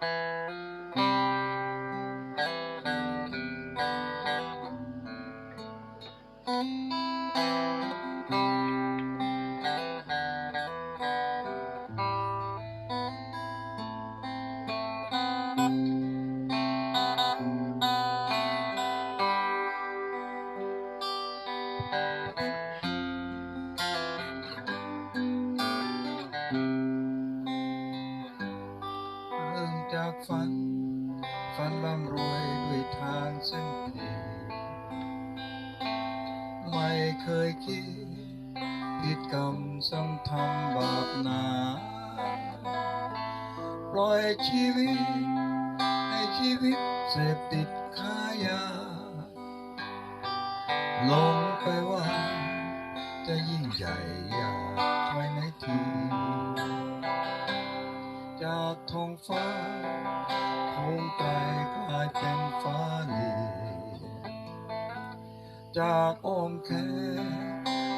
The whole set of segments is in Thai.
เากฝัน ฝันร่ำรวยด้วยทางเส้นผิดไม่เคยคิดผิดกรรมซ้ำทำบาปหนาปล่อยชีวิต ให้ชีวิตเสพติดค้ายาลงไปว่าจะยิ่งใหญ่อยากไว้ในที ท้องฟ้า คงไกลกลายเป็นฟ้าลีจากอ้อมแขน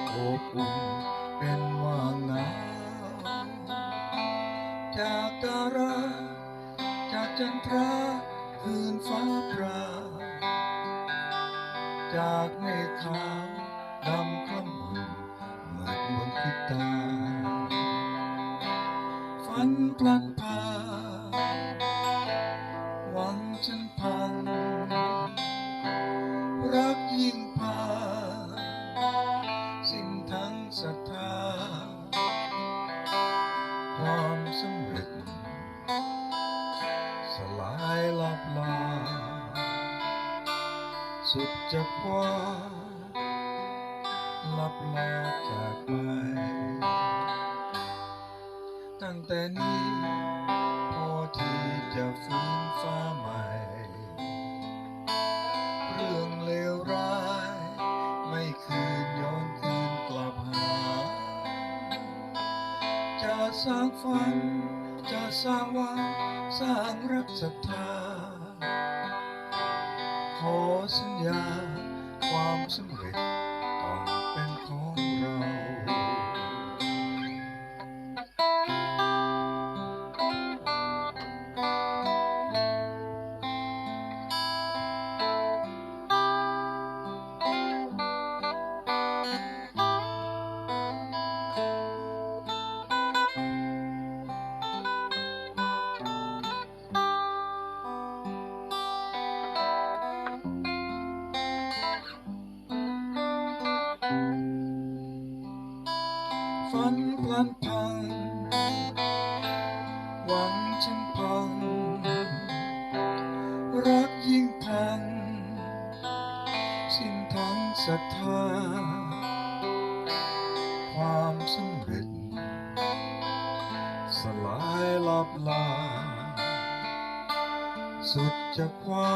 โอบอุ่นเป็นว่างหนาจากดาราจากจันทราคืนฟ้าพราจากเมฆขาวดำคล้ำมืดมืดมนพิตาฝันพลันพา ความสำเร็จ สลายลับลา สุดจะคว้าลับลาจากไป ตั้งแต่นี้พอที่จะฟื้นฟ้าใหม่ สร้างฝัน จะสร้างหวันสร้างรักศรัทธา ขอสัญญาความสำเร็จต้องเป็นของเรา ฝันพลันพังหวังฉันพัง รักยิ่งพัง สิ้นทั้งศรัทธา ความสำเร็จ สลายลับลา สุดจะคว้า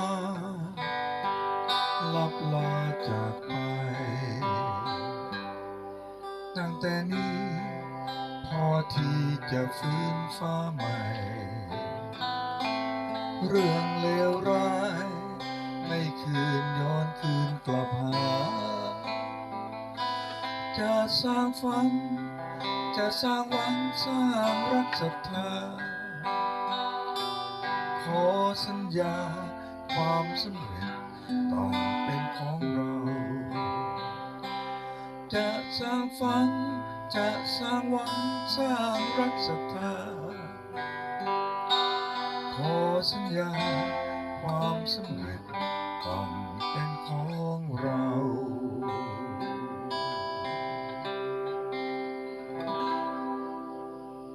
ลับลาจากไป ตั้งแต่นี้ พอที่จะฟื้นฟ้าใหม่ เรื่องเลวร้าย ไม่คืนย้อนคืนกลับหา จะสร้างฝัน จะสร้างหวังสร้างรักศรัทธา ขอสัญญาความสำเร็จต้องเป็นของ สร้างฝัน จะสร้างหวังสร้างรักศรัทธา ขอสัญญาความสำเร็จต้องเป็น